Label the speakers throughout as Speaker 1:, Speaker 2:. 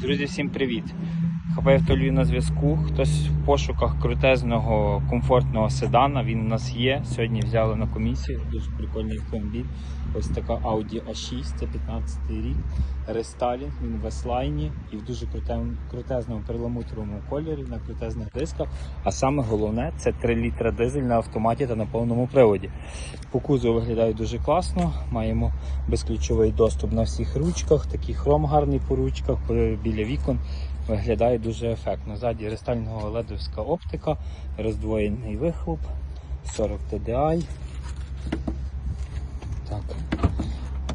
Speaker 1: Друзі, всім привіт! ХП Автолюбі на зв'язку. Хтось в пошуках крутезного, комфортного седана. Він у нас є. Сьогодні взяли на комісію. Дуже прикольний автомобіль. Ось така Audi A6, це 15 рік. Рестайлінг, він в S-лайні і в дуже крутезному перламутровому кольорі на крутезних дисках. А саме головне це 3 літра дизель на автоматі та на повному приводі. По кузову виглядає дуже класно. Маємо безключовий доступ на всіх ручках, такий хром гарний по ручках, біля вікон. Виглядає дуже ефектно. Ззаді рестайлінгова ледовська оптика, роздвоєний вихлоп, 40 TDI. Так.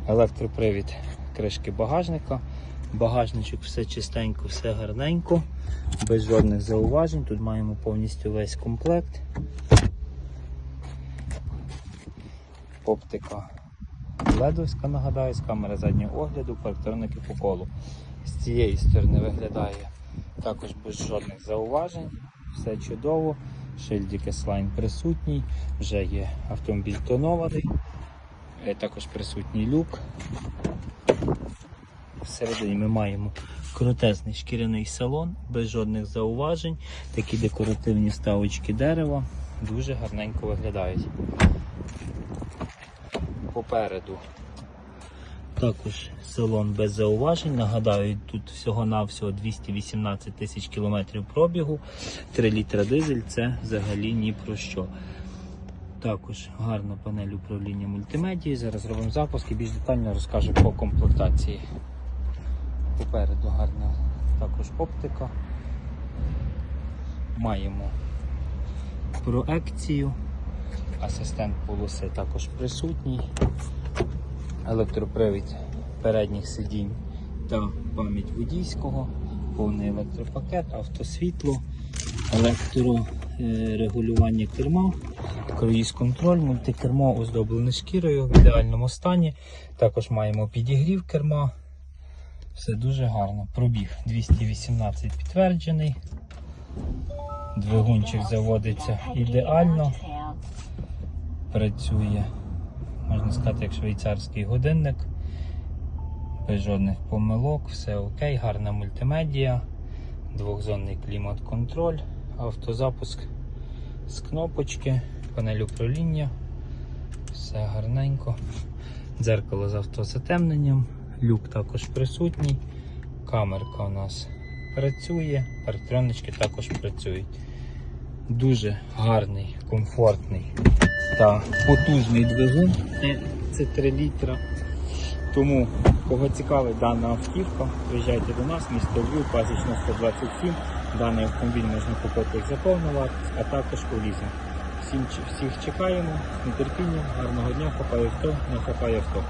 Speaker 1: Електропривід кришки багажника. Багажничок все чистенько, все гарненько, без жодних зауважень. Тут маємо повністю весь комплект. Оптика ледовська, нагадаю, з камери заднього огляду, парктроники по колу. З цієї сторони виглядає також без жодних зауважень. Все чудово. Шильдик S-Line присутній, вже є автомобіль тонований, також присутній люк. Всередині ми маємо крутезний шкіряний салон, без жодних зауважень, такі декоративні вставочки дерева, дуже гарненько виглядають. Попереду також салон без зауважень. Нагадаю, тут всього-навсього 218 тисяч кілометрів пробігу, 3 літра дизель це взагалі ні про що. Також гарна панель управління мультимедією. Зараз зробимо запуск і більш детально розкажу по комплектації. Попереду гарна також оптика. Маємо проекцію. Асистент полоси також присутній. Електропривід передніх сидінь та пам'ять водійського, повний електропакет, автосвітло, електрорегулювання керма, круїз контроль, мультикермо оздоблене шкірою в ідеальному стані. Також маємо підігрів керма. Все дуже гарно. Пробіг 218 підтверджений. Двигунчик заводиться ідеально. Працює, можна сказати, як швейцарський годинник. Без жодних помилок, все окей, гарна мультимедія, двохзонний клімат-контроль, автозапуск з кнопочки, панель управління, все гарненько. Дзеркало з автозатемненням, люк також присутній, камерка у нас працює, парктронички також працюють. Дуже гарний, комфортний та потужний двигун. Це 3 літра. Тому, кого цікавить дана автівка, приїжджайте до нас, місто Львів, пасічна 127. Даний автомобіль можна купити за повну вартість, а також у лізинг. Всім, всіх чекаємо, з нетерпінням, гарного дня, хапає авто, не хапає авто.